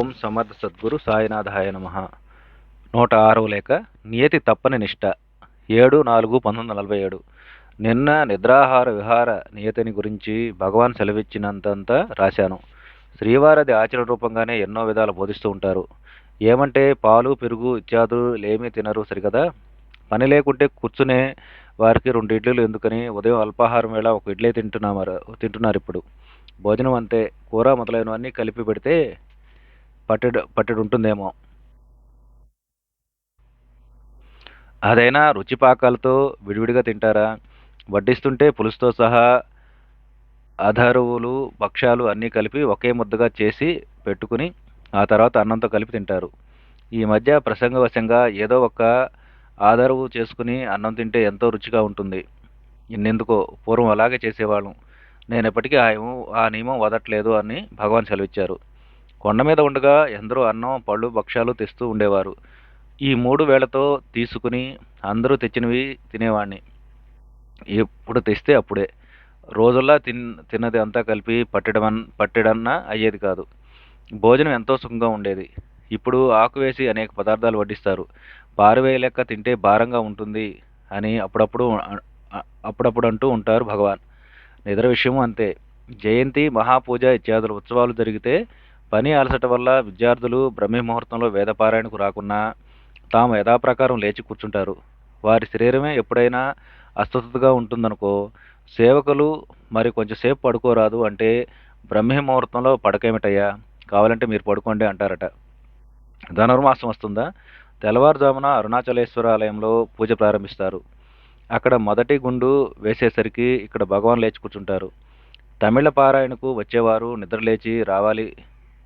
ఓం సమర్థ సద్గురు సాయినాథాయ నమ. నూట ఆరవ లేక నియతి తప్పని నిష్ట. ఏడు నాలుగు పంతొమ్మిది వందల నలభై ఏడు. నిన్న నిద్రాహార విహార నియతిని గురించి భగవాన్ సెలవిచ్చినంతంతా రాశాను. శ్రీవారది ఆచరణ రూపంగానే ఎన్నో విధాలు బోధిస్తూ ఉంటారు. ఏమంటే పాలు పెరుగు ఇత్యాదులు ఏమీ తినరు సరికదా పని లేకుంటే కూర్చునే వారికి రెండు ఇడ్లీలు ఎందుకని? ఉదయం అల్పాహారం వేళ ఒక ఇడ్లీ తింటున్నారు తింటున్నారు ఇప్పుడు భోజనం అంతే కూర మొదలైనవన్నీ కలిపి పెడితే పట్టెడు పట్టెడు ఉంటుందేమో అదైనా రుచి పాకాలతో విడివిడిగా తింటారా? వడ్డిస్తుంటే పులుసుతో సహా అధరువులు భక్ష్యాలు అన్నీ కలిపి ఒకే ముద్దగా చేసి పెట్టుకుని ఆ తర్వాత అన్నంతో కలిపి తింటారు. ఈ మధ్య ప్రసంగవశంగా ఏదో ఒక ఆధారవు చేసుకుని అన్నం తింటే ఎంతో రుచిగా ఉంటుంది. ఇన్నెందుకో పూర్వం అలాగే చేసేవాళ్ళం. నేను ఎప్పటికీ ఆ ఆ నియమం వదట్లేదు అని భగవాన్ సెలవిచ్చారు. కొండ మీద ఉండగా ఎందరో అన్నం పళ్ళు భక్ష్యాలు తెస్తూ ఉండేవారు. ఈ మూడు వేళతో తీసుకుని అందరూ తెచ్చినవి తినేవాడిని ఎప్పుడు తెస్తే అప్పుడే. రోజుల్లా తిన్ తిన్నది అంతా కలిపి పట్టడం పట్టడన్నా అయ్యేది కాదు. భోజనం ఎంతో సుఖంగా ఉండేది. ఇప్పుడు ఆకు వేసి అనేక పదార్థాలు వడ్డిస్తారు. పారవేయలేక తింటే భారంగా ఉంటుంది అని అప్పుడప్పుడు అప్పుడప్పుడు అంటూ ఉంటారు భగవాన్. నిద్ర విషయము అంతే. జయంతి మహాపూజ ఇత్యాదుల ఉత్సవాలు జరిగితే పని అలసట వల్ల విద్యార్థులు బ్రహ్మముహూర్తంలో వేదపారాయణకు రాకున్నా తాము యథాప్రకారం లేచి కూర్చుంటారు. వారి శరీరమే ఎప్పుడైనా అస్వస్థతగా ఉంటుందనుకో సేవకులు మరి కొంచెంసేపు పడుకోరాదు అంటే బ్రహ్మముహూర్తంలో పడకేమిటయ్యా? కావాలంటే మీరు పడుకోండి అంటారట. ధనుర్మాసం వస్తుందా? తెల్లవారుజామున అరుణాచలేశ్వర ఆలయంలో పూజ ప్రారంభిస్తారు. అక్కడ మొదటి గుండు వేసేసరికి ఇక్కడ భగవాన్ లేచి కూర్చుంటారు. తమిళ పారాయణకు వచ్చేవారు నిద్రలేచి రావాలి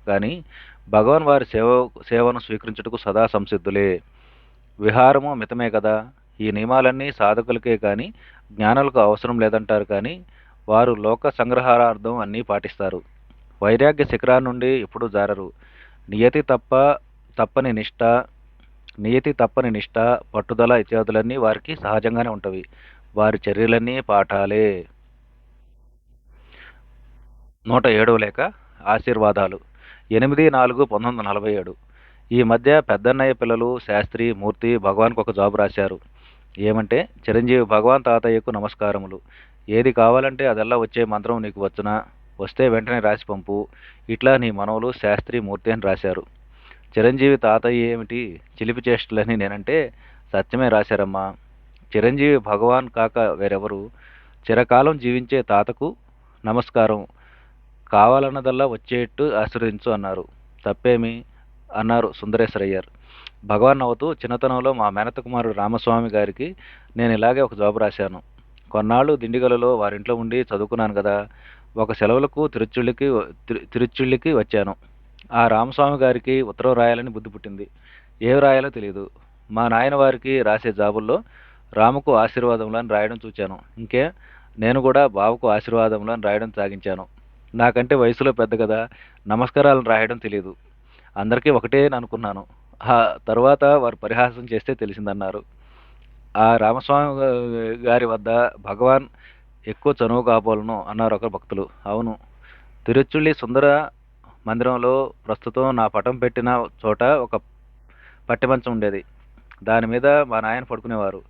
కానీ భగవాన్ వారి సేవ సేవను స్వీకరించుటకు సదా సంసిద్ధులే. విహారము మితమే కదా. ఈ నియమాలన్నీ సాధకులకే కానీ జ్ఞానులకు అవసరం లేదంటారు కానీ వారు లోక సంగ్రహారార్థం అన్నీ పాటిస్తారు. వైరాగ్య శిఖరా నుండి ఇప్పుడు జారరు. నియతి తప్ప తప్పని నిష్ట నియతి తప్పని నిష్ట పట్టుదల ఇత్యాదులన్నీ వారికి సహజంగానే ఉంటవి. వారి చర్యలన్నీ పాఠాలే. నూట ఏడవ లేక ఆశీర్వాదాలు. ఎనిమిది నాలుగు పంతొమ్మిది వందల నలభై ఏడు. ఈ మధ్య పెద్దన్నయ్య పిల్లలు శాస్త్రి మూర్తి భగవాన్కు ఒక జాబు రాశారు. ఏమంటే చిరంజీవి భగవాన్ తాతయ్యకు నమస్కారములు. ఏది కావాలంటే అదల్లా వచ్చే మంత్రం నీకు వచ్చునా? వస్తే వెంటనే రాసి పంపు. ఇట్లా నీ మనవలు శాస్త్రి మూర్తి అని రాశారు. చిరంజీవి తాతయ్య ఏమిటి? చిలిపి చేష్టలని నేనంటే సత్యమే రాశారమ్మా. చిరంజీవి భగవాన్ కాక వేరెవరు? చిరకాలం జీవించే తాతకు నమస్కారం. కావాలన్నదల్లా వచ్చేట్టు ఆశీర్వదించు అన్నారు. తప్పేమి? అన్నారు సుందరేశ్వరయ్యర్. భగవాన్ నవ్వుతూ చిన్నతనంలో మా మేనత కుమారుడు రామస్వామి గారికి నేను ఇలాగే ఒక జాబ్ రాశాను. కొన్నాళ్ళు దిండిగలలో వారింట్లో ఉండి చదువుకున్నాను కదా ఒక సెలవులకు తిరుచుళ్ళికి తిరుచుళ్ళికి వచ్చాను. ఆ రామస్వామి గారికి ఉత్తరం రాయాలని బుద్ధి పుట్టింది. ఏం రాయాలో తెలియదు మా నాయన వారికి రాసే జాబుల్లో రాముకు ఆశీర్వాదంలో అని రాయడం చూచాను. ఇంకే నేను కూడా బావకు ఆశీర్వాదంలో అని రాయడం సాగించాను. నాకంటే వయసులో పెద్ద కదా నమస్కారాలను రాయడం తెలియదు అందరికీ ఒకటే అనుకున్నాను. ఆ తర్వాత వారు పరిహాసం చేస్తే తెలిసిందన్నారు. ఆ రామస్వామి గారి వద్ద భగవాన్ ఎక్కువ చనువు కాబోలను అన్నారు ఒక భక్తులు. అవును. తిరుచుళ్ళి సుందర మందిరంలో ప్రస్తుతం నా పటం పెట్టిన చోట ఒక పట్టి మంచం ఉండేది. దాని మీద మా నాయన పడుకునేవారు.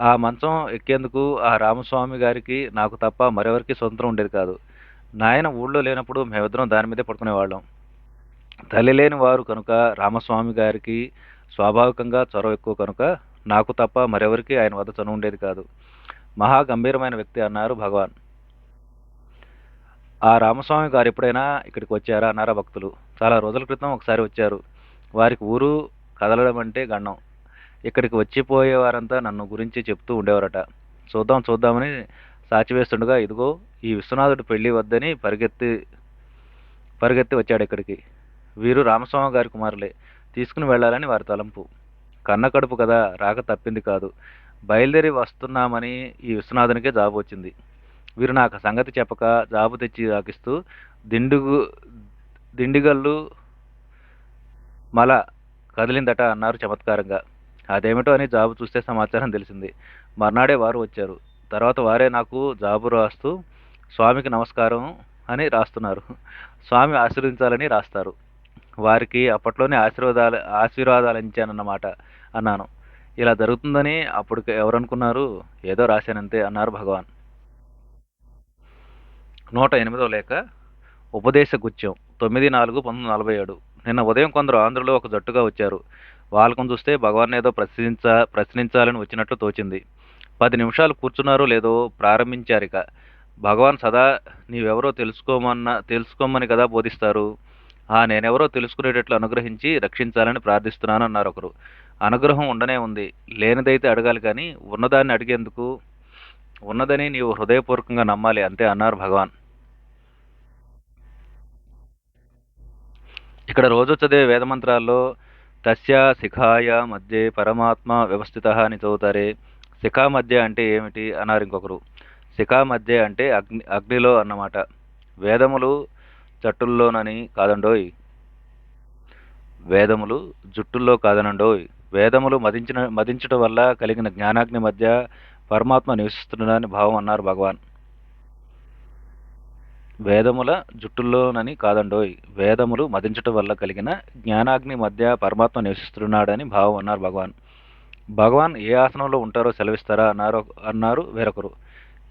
ఆ మంచం ఎక్కేందుకు ఆ రామస్వామి గారికి నాకు తప్ప మరెవరికి స్వతంత్రం ఉండేది కాదు. నాయన ఊళ్ళో లేనప్పుడు మేమిద్దరం దాని మీదే పడుకునేవాళ్ళం. తల్లి లేని వారు కనుక రామస్వామి గారికి స్వాభావికంగా చొరవ ఎక్కువ కనుక నాకు తప్ప మరెవరికి ఆయన వద్ద చనువు ఉండేది కాదు. మహా గంభీరమైన వ్యక్తి అన్నారు భగవాన్. ఆ రామస్వామి గారు ఎప్పుడైనా ఇక్కడికి వచ్చారా? అన్నారా భక్తులు. చాలా రోజుల క్రితం ఒకసారి వచ్చారు. వారికి ఊరు కదలడం అంటే గండం. ఇక్కడికి వచ్చిపోయేవారంతా నన్ను గురించి చెప్తూ ఉండేవారట. చూద్దాం చూద్దామని సాచివేస్తుండగా ఇదిగో ఈ విశ్వనాథుడు పెళ్ళి వద్దని పరిగెత్తి పరిగెత్తి వచ్చాడు ఇక్కడికి. వీరు రామస్వామి గారి కుమారులే. తీసుకుని వెళ్ళాలని వారి తలంపు. కన్న కడుపు కదా రాక తప్పింది కాదు. బయలుదేరి వస్తున్నామని ఈ విశ్వనాథునికే జాబు వచ్చింది. వీరు నాకు సంగతి చెప్పక జాబు తెచ్చి రాకిస్తూ దిండుగు దిండిగల్లు మల కదిలిందట అన్నారు చమత్కారంగా. అదేమిటో అని జాబు చూస్తే సమాచారం తెలిసింది. మర్నాడే వారు వచ్చారు. తర్వాత వారే నాకు జాబు రాస్తూ స్వామికి నమస్కారం అని రాస్తున్నారు. స్వామి ఆశీర్వదించాలని రాస్తారు. వారికి అప్పట్లోనే ఆశీర్వాదాలు ఆశీర్వాదాలు ఇచ్చానన్నమాట అన్నాను. ఇలా జరుగుతుందని అప్పుడు ఎవరనుకున్నారు? ఏదో రాశానంతే అన్నారు భగవాన్. నూట ఎనిమిదో లేఖ ఉపదేశ గుత్యం తొమ్మిది నాలుగు పంతొమ్మిది నలభై ఏడు. నిన్న ఉదయం కొందరు ఆంధ్రులు ఒక జట్టుగా వచ్చారు. వాళ్ళకం చూస్తే భగవాన్ ఏదో ప్రశ్నించ ప్రశ్నించాలని వచ్చినట్లు తోచింది. పది నిమిషాలు కూర్చున్నారో లేదో ప్రారంభించారిక. భగవాన్ సదా నీవెవరో తెలుసుకోమన్న తెలుసుకోమని కదా బోధిస్తారు. ఆ నేనెవరో తెలుసుకునేటట్లు అనుగ్రహించి రక్షించాలని ప్రార్థిస్తున్నాను అన్నారు ఒకరు. అనుగ్రహం ఉండనే ఉంది. లేనిదైతే అడగాలి కానీ ఉన్నదాన్ని అడిగేందుకు? ఉన్నదని నీవు హృదయపూర్వకంగా నమ్మాలి అంతే అన్నారు భగవాన్. ఇక్కడ రోజు చదివే వేదమంత్రాల్లో తస్య శిఖాయ మధ్య పరమాత్మ వ్యవస్థిత అని చదువుతారే. శిఖా మధ్య అంటే ఏమిటి? అన్నారు ఇంకొకరు. శిఖా మధ్య అంటే అగ్ని అగ్నిలో అన్నమాట. వేదములు జట్టుల్లోనని కాదండోయ్. వేదములు జుట్టుల్లో కాదనండోయ్. వేదములు మదించిన మదించడం వల్ల కలిగిన జ్ఞానాగ్ని మధ్య పరమాత్మ నివసిస్తున్నాడని భావం అన్నారు భగవాన్. వేదముల జుట్టుల్లోనని కాదండోయ్. వేదములు మదించటం వల్ల కలిగిన జ్ఞానాగ్ని మధ్య పరమాత్మ నివసిస్తున్నాడని భావం అన్నారు భగవాన్. భగవాన్ ఏ ఆసనంలో ఉంటారో సెలవిస్తారా? అన్నారు అన్నారు వేరొకరు.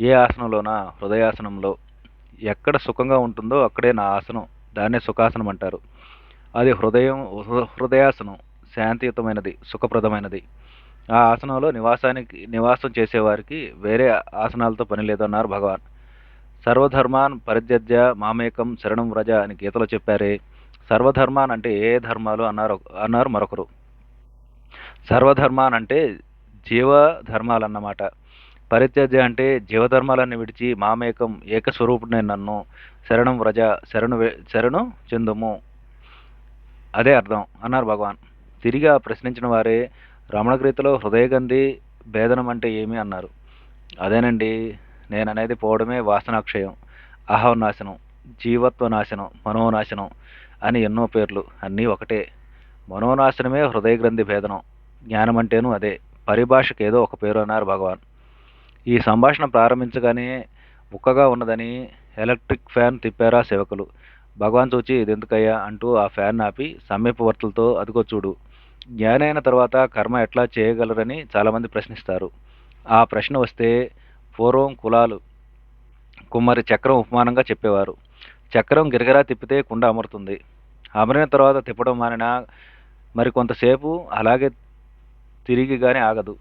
ఏ ఆసనంలోనా? హృదయాసనంలో. ఎక్కడ సుఖంగా ఉంటుందో అక్కడే నా ఆసనం. దాన్నే సుఖాసనం అంటారు. అది హృదయం హృదయాసనం. శాంతియుతమైనది సుఖప్రదమైనది. ఆ ఆసనంలో నివాసానికి నివాసం చేసేవారికి వేరే ఆసనాలతో పని లేదన్నారు భగవాన్. సర్వధర్మాన్ పరిత్యజ్య మామేకం శరణం వ్రజ అని గీతలో చెప్పారే. సర్వధర్మాన్ అంటే ఏ ధర్మాలు అన్నారు అన్నారు మరొకరు. సర్వధర్మాన్ అంటే జీవ ధర్మాలన్నమాట. పరిత్యజ్య అంటే జీవధర్మాలన్నీ విడిచి మామేకం ఏకస్వరూపుడిని నన్ను శరణం వ్రజ శరణు శరణు చెందుము. అదే అర్థం అన్నారు భగవాన్. తిరిగి ఆ ప్రశ్నించిన వారే రమణకృతిలో హృదయగంధి భేదనం అంటే ఏమి అన్నారు. అదేనండి నేననేది పోవడమే వాసనాక్షయం. అహవనాశనం జీవత్వ నాశనం మనోనాశనం అని ఎన్నో పేర్లు అన్నీ ఒకటే. మనోనాశనమే హృదయ గ్రంథి భేదనం. జ్ఞానం అదే. పరిభాషకు ఏదో ఒక పేరు అన్నారు భగవాన్. ఈ సంభాషణ ప్రారంభించగానే ముక్కగా ఉన్నదని ఎలక్ట్రిక్ ఫ్యాన్ తిప్పారా సేవకులు. భగవాన్ చూచి ఇదెందుకయ్యా అంటూ ఆ ఫ్యాన్ ఆపి సమీపవర్తులతో అదిగో చూడు. జ్ఞానైన అయిన తర్వాత కర్మ ఎట్లా చేయగలరని చాలామంది ప్రశ్నిస్తారు. ఆ ప్రశ్న వస్తే పూర్వం కులాలు కుమ్మరి చక్రం ఉపమానంగా చెప్పేవారు. చక్రం గిరగిరా తిప్పితే కుండ అమరుతుంది. అమరిన తర్వాత తిప్పడం మానినా మరి కొంతసేపు అలాగే తిరిగి కానీ ఆగదు.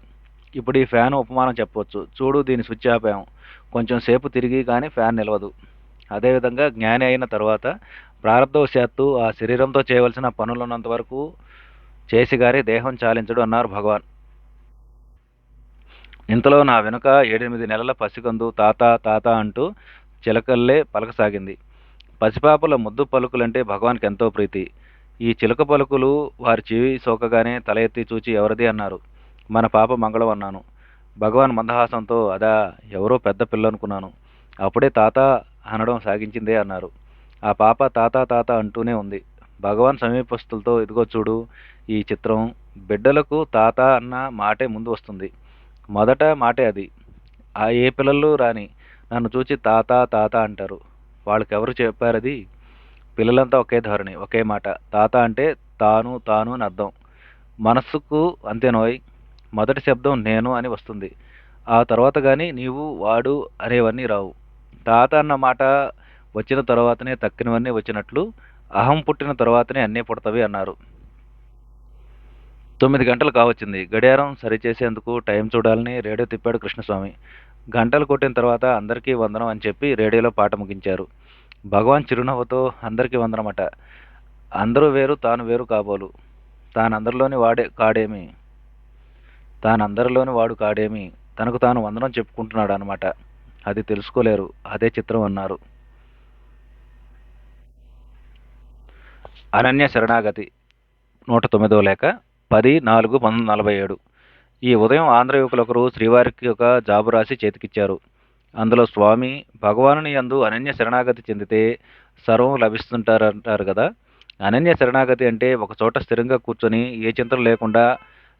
ఇప్పుడు ఈ ఫ్యాన్ ఉపమానం చెప్పవచ్చు చూడు దీని స్విచ్ ఆపాము కొంచెం సేపు తిరిగి కానీ ఫ్యాన్ నిలవదు. అదేవిధంగా జ్ఞాని అయిన తర్వాత ప్రారంభవశాత్తు ఆ శరీరంతో చేయవలసిన పనులున్నంత వరకు చేసి గారి దేహం చాలించడు అన్నారు భగవాన్. ఇంతలో నా వెనుక ఏడెనిమిది నెలల పసికందు తాత తాత అంటూ చిలకల్లే పలకసాగింది. పసిపాపల ముద్దు పలుకులంటే భగవాన్కి ఎంతో ప్రీతి. ఈ చిలక పలుకులు వారి చెవి సోకగానే తల ఎత్తి చూచి ఎవరిది అన్నారు. మన పాప మంగళం అన్నాను. భగవాన్ మందహాసంతో అదా ఎవరో పెద్ద పిల్ల అనుకున్నాను అప్పుడే తాత అనడం సాగించిందే అన్నారు. ఆ పాప తాత తాత అంటూనే ఉంది. భగవాన్ సమీపస్తులతో ఇదిగో చూడు ఈ చిత్రం బిడ్డలకు తాత అన్న మాటే ముందు వస్తుంది. మొదట మాటే అది. ఆ ఏ పిల్లలు రాని నన్ను చూచి తాత తాత అంటారు. వాళ్ళకి ఎవరు చెప్పారది? పిల్లలంతా ఒకే ధోరణి ఒకే మాట. తాత అంటే తాను తాను అని అర్థం. మనస్సుకు అంతేనోయ్ మొదటి శబ్దం నేను అని వస్తుంది. ఆ తర్వాత కానీ నీవు వాడు అనేవన్నీ రావు. తాత అన్న మాట వచ్చిన తర్వాతనే తక్కినవన్నీ వచ్చినట్లు అహం పుట్టిన తర్వాతనే అన్నీ పుడతవి అన్నారు. తొమ్మిది గంటలు కావచ్చింది. గడియారం సరిచేసేందుకు టైం చూడాలని రేడియో తిప్పాడు కృష్ణస్వామి. గంటలు కొట్టిన తర్వాత అందరికీ వందనం అని చెప్పి రేడియోలో పాట ముగించారు. భగవాన్ చిరునవ్వుతో అందరికీ వందనమట. అందరూ వేరు తాను వేరు కాబోలు. తానందరిలోని వాడే కాడేమి? తానందరిలోని వాడు కాడేమి? తనకు తాను వందనం చెప్పుకుంటున్నాడు అనమాట అది తెలుసుకోలేరు. అదే చిత్రం అన్నారు. అనన్య శరణాగతి నూట తొమ్మిదో లేక పది నాలుగు పంతొమ్మిది నలభై ఏడు. ఈ ఉదయం ఆంధ్ర యువకులొకరు శ్రీవారికి ఒక జాబు రాసి చేతికిచ్చారు. అందులో స్వామి భగవానుని యందు అనన్య శరణాగతి చెందితే సర్వం లభిస్తుంటారంటారు కదా. అనన్య శరణాగతి అంటే ఒక చోట స్థిరంగా కూర్చొని ఏ చింతలు లేకుండా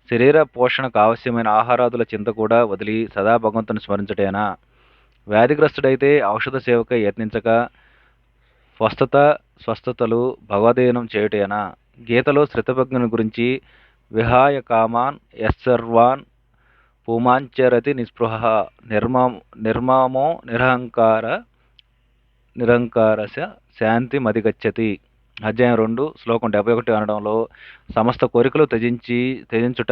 శరీర పోషణకు ఆవశ్యమైన ఆహారాదుల చింత కూడా వదిలి సదా భగవంతుని స్మరించటేనా వ్యాధిగ్రస్తుడైతే ఔషధ సేవకై యత్నించక స్వస్థత స్వస్థతలు భగవదయనం చేయుటేనా గీతలో శ్రితభగ్నుని గురించి విహాయ కామాన్ యస్సర్వాన్ పుమాంచరతి నిస్పృహ నిర్మా నిర్మామో నిరహంకార నిరంకారస శాంతి మధిగచ్చతి అధ్యాయం రెండు శ్లోకం డెబ్బై ఒకటి అనడంలో సమస్త కోరికలు త్యజించి త్యజించుట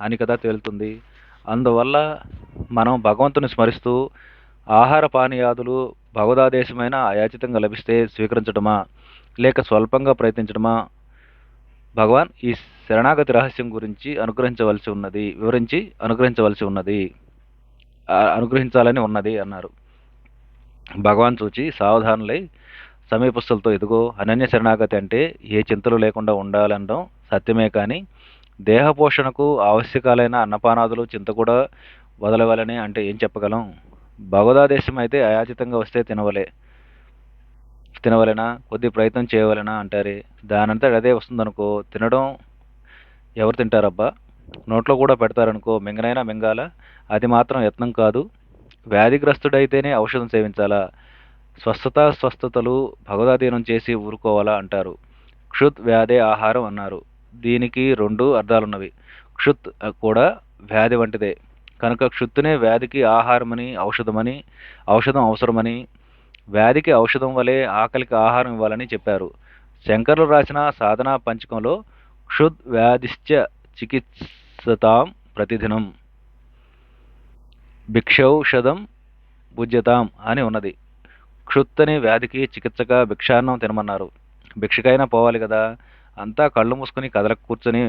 అని కదా తేలుతుంది. అందువల్ల మనం భగవంతుని స్మరిస్తూ ఆహార పానీయాదులు భగవదాదేశమైన అయాచితంగా లభిస్తే స్వీకరించడమా లేక స్వల్పంగా ప్రయత్నించడమా భగవాన్ ఈ శరణాగతి రహస్యం గురించి అనుగ్రహించవలసి ఉన్నది వివరించి అనుగ్రహించవలసి ఉన్నది అనుగ్రహించాలని ఉన్నది అన్నారు. భగవాన్ చూచి సావధానులై సమీపస్తులతో ఇదిగో అనన్య శరణాగతి అంటే ఏ చింతలు లేకుండా ఉండాలనడం సత్యమే కానీ దేహపోషణకు ఆవశ్యకాలైన అన్నపానాదులు చింత కూడా వదలవలని అంటే ఏం చెప్పగలం? భగవదాదేశం అయితే అయాచితంగా వస్తే తినవలే తినవలెనా? కొద్ది ప్రయత్నం చేయవలెనా అంటారే? దానంతా అదే వస్తుందనుకో తినడం ఎవరు తింటారబ్బా? నోట్లో కూడా పెడతారనుకో మింగనైనా మింగాల? అది మాత్రం యత్నం కాదు. వ్యాధిగ్రస్తుడైతేనే ఔషధం సేవించాలా? స్వస్థత స్వస్థతలు భగవదాధీనం చేసి ఊరుకోవాలా అంటారు. క్షుత్ వ్యాధే ఆహారం అన్నారు. దీనికి రెండు అర్థాలున్నవి. క్షుత్ కూడా వ్యాధి వంటిదే. కనుక క్షుత్తునే వ్యాధికి ఆహారమని ఔషధమని ఔషధం అవసరమని వ్యాధికి ఔషధం వలె ఆకలికి ఆహారం ఇవ్వాలని చెప్పారు. శంకర్లు రాసిన సాధనా పంచకంలో క్షుద్ వ్యాధిశ్చ చికిత్సతాం ప్రతిదినం. భిక్షౌషధం భుజ్యతాం అని ఉన్నది. క్షుత్తని వ్యాధికి చికిత్సగా భిక్షాన్నం తినమన్నారు. భిక్షకైనా పోవాలి కదా అంతా కళ్ళు మూసుకుని కదలకు కూర్చొని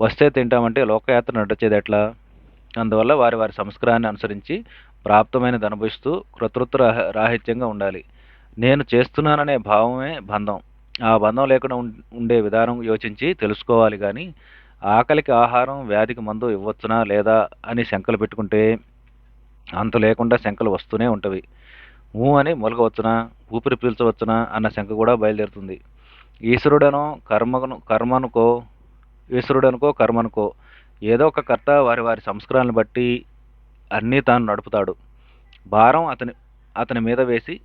వస్తే తింటామంటే లోకయాత్ర నడిచేది ఎట్లా? అందువల్ల వారి వారి సంస్కారాన్ని అనుసరించి ప్రాప్తమైనది అనుభవిస్తూ కృతృత్వ రాహిత్యంగా ఉండాలి. నేను చేస్తున్నాననే భావమే బంధం. ఆ బంధం లేకుండా ఉండే విధానం యోచించి తెలుసుకోవాలి కానీ ఆకలికి ఆహారం వ్యాధికి మందు ఇవ్వచ్చునా లేదా అని శంకలు పెట్టుకుంటే అంత లేకుండా శంకలు వస్తూనే ఉంటవి. ఊ అని మొలగవచ్చునా ఊపిరి పీల్చవచ్చునా అన్న శంక కూడా బయలుదేరుతుంది. ఈశ్వరుడనో కర్మను కర్మనుకో ఈశ్వరుడనుకో కర్మనుకో ఏదో ఒక కర్త వారి వారి సంస్కారాలను బట్టి అన్నీ తాను నడుపుతాడు. భారం అతని అతని మీద వేసి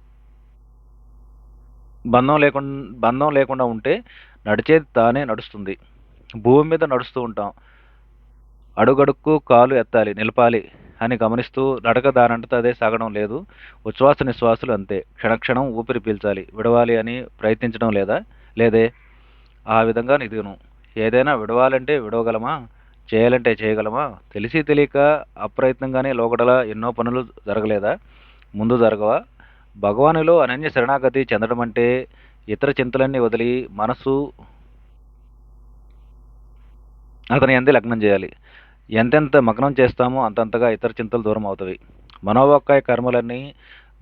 బంధం లేకుండా బంధం లేకుండా ఉంటే నడిచేది తానే నడుస్తుంది. భూమి మీద నడుస్తూ ఉంటాం. అడుగడుక్కు కాలు ఎత్తాలి నిలపాలి. అని గమనిస్తూ నడక దానంతట అదే సాగడం లేదు. ఉచ్ఛ్వాస నిశ్వాసులు అంతే. క్షణక్షణం ఊపిరి పీల్చాలి. విడవాలి అని ప్రయత్నించడం లేదా? లేదే. ఆ విధంగా నిదిగను ఏదైనా విడవాలంటే విడవగలమా? చేయాలంటే చేయగలమా? తెలిసి తెలియక అప్రయత్నంగానే లోకడల ఎన్నో పనులు జరగలేదా? ముందు జరగవా? భగవానులో అనన్య శరణాగతి చెందడం అంటే ఇతర చింతలన్నీ వదిలి మనసు అతని అంది లగ్నం చేయాలి. ఎంతెంత మగ్నం చేస్తామో అంతంతగా ఇతర చింతలు దూరం అవుతాయి మనోవాక్కాయ కర్మలన్నీ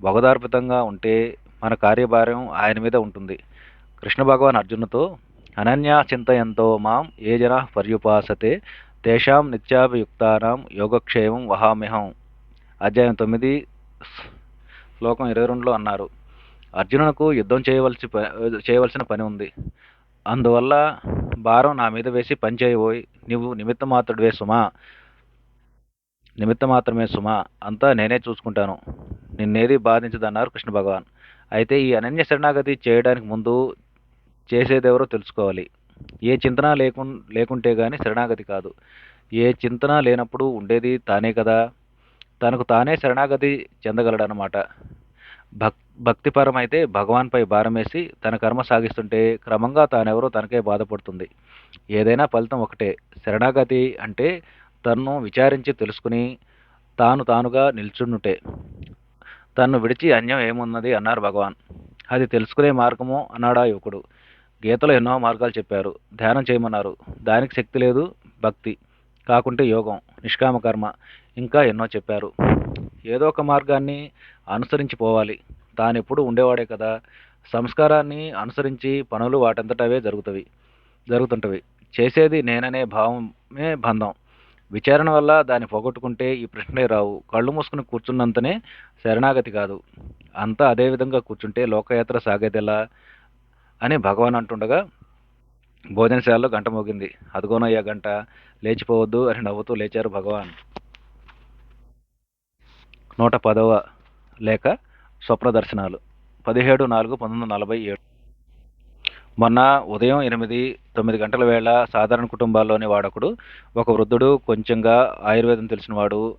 భగదార్పితంగా ఉంటే మన కార్యభారం ఆయన మీద ఉంటుంది. కృష్ణ భగవాన్ అర్జునుతో అనన్యా చింతయంతో మాం ఏ జన పర్యుపాసతే తేషాం నిత్యాభియుక్తానాం యోగక్షేమం వహామ్యహం. అధ్యాయం తొమ్మిది శ్లోకం ఇరవై రెండులో అన్నారు. అర్జునునకు యుద్ధం చేయవలసి చేయవలసిన పని ఉంది. అందువల్ల భారం నా మీద వేసి పనిచేయబోయి నువ్వు నిమిత్త మాత్రుడివే సుమా. నిమిత్త మాత్రమే సుమా. అంతా నేనే చూసుకుంటాను. నిన్నేది బాధించదన్నారు కృష్ణ భగవాన్. అయితే ఈ అనన్య శరణాగతి చేయడానికి ముందు చేసేదెవరో తెలుసుకోవాలి. ఏ చింతన లేకు లేకుంటే కానీ శరణాగతి కాదు. ఏ చింతన లేనప్పుడు ఉండేది తానే కదా. తనకు తానే శరణాగతి చెందగలడనమాట భక్ భక్తిపరమైతే భగవాన్పై భారమేసి తన కర్మ సాగిస్తుంటే క్రమంగా తానెవరో తనకే బాధపడుతుంది. ఏదైనా ఫలితం ఒకటే. శరణాగతి అంటే తన్ను విచారించి తెలుసుకుని తాను తానుగా నిల్చుండుటే. తన్ను విడిచి అన్యం ఏమున్నది అన్నారు భగవాన్. అది తెలుసుకునే మార్గము అన్నాడా యువకుడు. గీతలో ఎన్నో మార్గాలు చెప్పారు. ధ్యానం చేయమన్నారు. దానికి శక్తి లేదు భక్తి. కాకుంటే యోగం నిష్కామ కర్మ ఇంకా ఎన్నో చెప్పారు. ఏదో ఒక మార్గాన్ని అనుసరించి పోవాలి తానెప్పుడు ఉండేవాడే కదా. సంస్కారాన్ని అనుసరించి పనులు వాటంతటవే జరుగుతవి జరుగుతుంటవి. చేసేది నేననే భావమే బంధం. విచారణ వల్ల దాన్ని పోగొట్టుకుంటే ఈ ప్రశ్నలే రావు. కళ్ళు మూసుకుని కూర్చున్నంతనే శరణాగతి కాదు. అంతా అదే విధంగా కూర్చుంటే లోకయాత్ర సాగేదెలా అని భగవాన్ అంటుండగా భోజనశాలలో గంట మోగింది. అదిగోనయ్యా గంట లేచిపోవద్దు అని నవ్వుతూ లేచారు భగవాన్. నూట పదవ లేక స్వప్న దర్శనాలు పదిహేడు నాలుగు పంతొమ్మిది వందల నలభై ఏడు. మొన్న ఉదయం ఎనిమిది తొమ్మిది గంటల వేళ సాధారణ కుటుంబాల్లోని వాడొకడు ఒక వృద్ధుడు కొంచెంగా ఆయుర్వేదం తెలిసినవాడు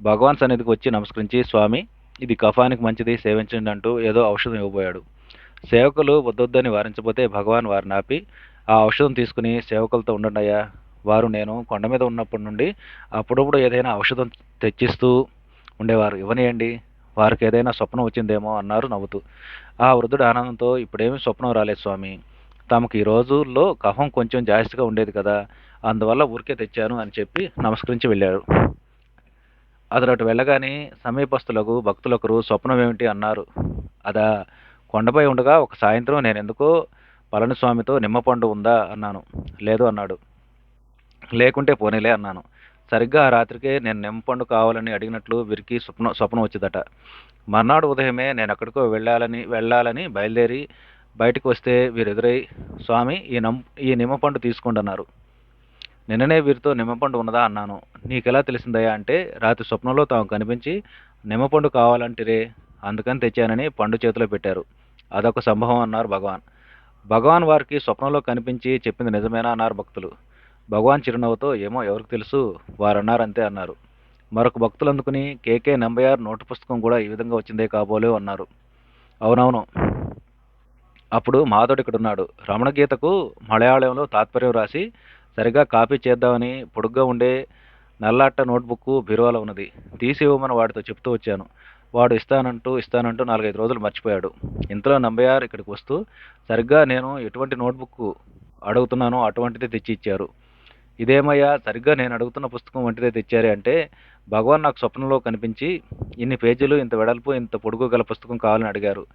భగవాన్ సన్నిధికి వచ్చి నమస్కరించి స్వామి ఇది కఫానికి మంచిది సేవించండి అంటూ ఏదో ఔషధం ఇవ్వబోయాడు. సేవకులు వద్దొద్దని వారించబోతే భగవాన్ వారిని ఆపి ఆ ఔషధం తీసుకుని సేవకులతో ఉండండి అయ్యా వారు నేను కొండ మీద ఉన్నప్పటి నుండి అప్పుడప్పుడు ఏదైనా ఔషధం తెచ్చిస్తూ ఉండేవారు. ఇవ్వనియండి వారికి ఏదైనా స్వప్నం వచ్చిందేమో అన్నారు నవ్వుతూ. ఆ వృద్ధుడు ఆనందంతో ఇప్పుడేమి స్వప్నం రాలేదు స్వామి. తమకు ఈ రోజుల్లో కఫం కొంచెం జాస్తిగా ఉండేది కదా అందువల్ల ఊరికే తెచ్చాను అని చెప్పి నమస్కరించి వెళ్ళాడు. అతడు అటు వెళ్ళగానే సమీపస్తులకు భక్తులొకరు స్వప్నం ఏమిటి? అన్నారు. అదా కొండపై ఉండగా ఒక సాయంత్రం నేను ఎందుకో పళనిస్వామితో నిమ్మపండు ఉందా? అన్నాను. లేదు అన్నాడు. లేకుంటే పోనీలే అన్నాను. సరిగ్గా ఆ రాత్రికే నేను నిమ్మపండు కావాలని అడిగినట్లు వీరికి స్వప్నం స్వప్నం వచ్చిందట. మర్నాడు ఉదయమే నేను ఎక్కడికో వెళ్ళాలని వెళ్ళాలని బయలుదేరి బయటకు వస్తే వీరెదురై స్వామి ఈ నం ఈ నిమ్మపండు తీసుకోండి అన్నారు. నిన్ననే వీరితో నిమ్మపండు ఉన్నదా? అన్నాను. నీకెలా తెలిసిందయ్యా? అంటే రాత్రి స్వప్నంలో తాము కనిపించి నిమ్మపండు కావాలంటిరే అందుకని తెచ్చానని పండు చేతిలో పెట్టారు. అదొక సంభవం అన్నారు భగవాన్. భగవాన్ వారికి స్వప్నంలో కనిపించి చెప్పింది నిజమేనా? అన్నారు భక్తులు. భగవాన్ చిరునవ్వుతో ఏమో ఎవరికి తెలుసు వారు అన్నారు. అంతే అన్నారు మరొక భక్తులు అందుకుని కేకే నంబయార్ నోటు పుస్తకం కూడా ఈ విధంగా వచ్చిందే కాబోలే అన్నారు. అవునవును. అప్పుడు మాధవుడు ఇక్కడ ఉన్నాడు రమణ గీతకు మలయాళంలో తాత్పర్యం రాసి సరిగా కాపీ చేద్దామని పొడుగ్గా ఉండే నల్లాట్ట నోట్బుక్ బీరువాలో ఉన్నది. తీసి ఇవ్వమని వాడితో చెప్తూ వచ్చాను. వాడు ఇస్తానంటూ ఇస్తానంటూ నాలుగైదు రోజులు మర్చిపోయాడు. ఇంతలో నంబయార్ ఇక్కడికి వస్తూ సరిగ్గా నేను ఎటువంటి నోట్బుక్ అడుగుతున్నానో అటువంటిది తెచ్చి ఇచ్చారు ఇదేమయ్యా? సరిగ్గా నేను అడుగుతున్న పుస్తకం వంటిదే తెచ్చారే అంటే భగవాన్ నాకు స్వప్నంలో కనిపించి ఇన్ని పేజీలు ఇంత వెడల్పు ఇంత పొడుగు గల పుస్తకం కావాలని అడిగారు.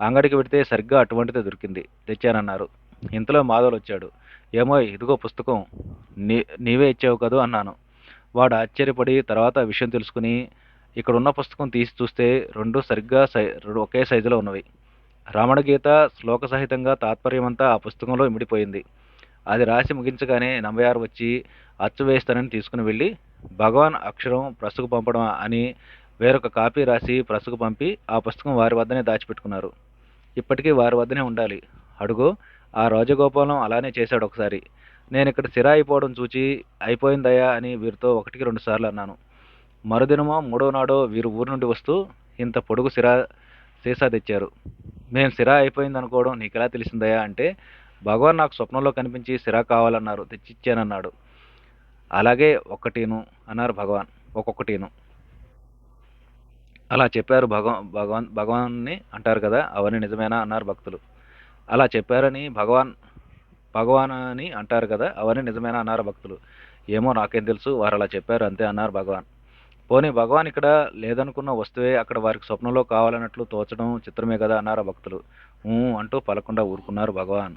అంగడికి పెడితే సరిగ్గా అటువంటిదే దొరికింది తెచ్చానన్నారు. ఇంతలో మాధవులు వచ్చాడు. ఏమో ఇదిగో పుస్తకం నీ నీవే ఇచ్చావు కదూ అన్నాను. వాడు ఆశ్చర్యపడి తర్వాత ఆ విషయం తెలుసుకుని ఇక్కడ ఉన్న పుస్తకం తీసి చూస్తే రెండు సరిగ్గా సై రెండు ఒకే సైజులో ఉన్నవి. రామణ గీత శ్లోక సహితంగా తాత్పర్యమంతా ఆ పుస్తకంలో ఇమిడిపోయింది. అది రాసి ముగించగానే నంబయారు వచ్చి అచ్చు వేస్తానని తీసుకుని వెళ్ళి భగవాన్ అక్షరం ప్రసుకు పంపడం అని వేరొక కాపీ రాసి ప్రసుకు పంపి ఆ పుస్తకం వారి వద్దనే దాచిపెట్టుకున్నారు. ఇప్పటికీ వారి వద్దనే ఉండాలి. అడుగు ఆ రాజగోపాలం అలానే చేశాడు ఒకసారి. నేను ఇక్కడ సిరా అయిపోవడం చూచి అయిపోయిందయ్యా అని వీరితో ఒకటికి రెండు సార్లు అన్నాను. మరుదినమో మూడో నాడో వీరు ఊరు నుండి వస్తూ ఇంత పొడుగు సిరా సీసా తెచ్చారు. మేము సిరా అయిపోయింది అనుకోవడం నీకెలా తెలిసిందయ్యా అంటే భగవాన్ నాకు స్వప్నంలో కనిపించి సిరా కావాలన్నారు తెచ్చిచ్చానన్నాడు. అలాగే ఒక్కటీను అన్నారు భగవాన్ ఒక్కొక్కటీను. అలా చెప్పారు భగవాన్ భగవాన్ భగవాన్ని అంటారు కదా అవన్నీ నిజమేనా అన్నారు భక్తులు. అలా చెప్పారని భగవాన్ భగవాన్ అని అంటారు కదా అవన్నీ నిజమేనా అన్నారు భక్తులు. ఏమో నాకేం తెలుసు వారు అలా చెప్పారు అంతే అన్నారు భగవాన్. పోనీ భగవాన్ ఇక్కడ లేదనుకున్న వస్తువే అక్కడ వారికి స్వప్నంలో కావాలన్నట్లు తోచడం చిత్రమే కదా అన్నారు భక్తులు. ఊ అంటూ పలకుండా ఊరుకున్నారు భగవాన్.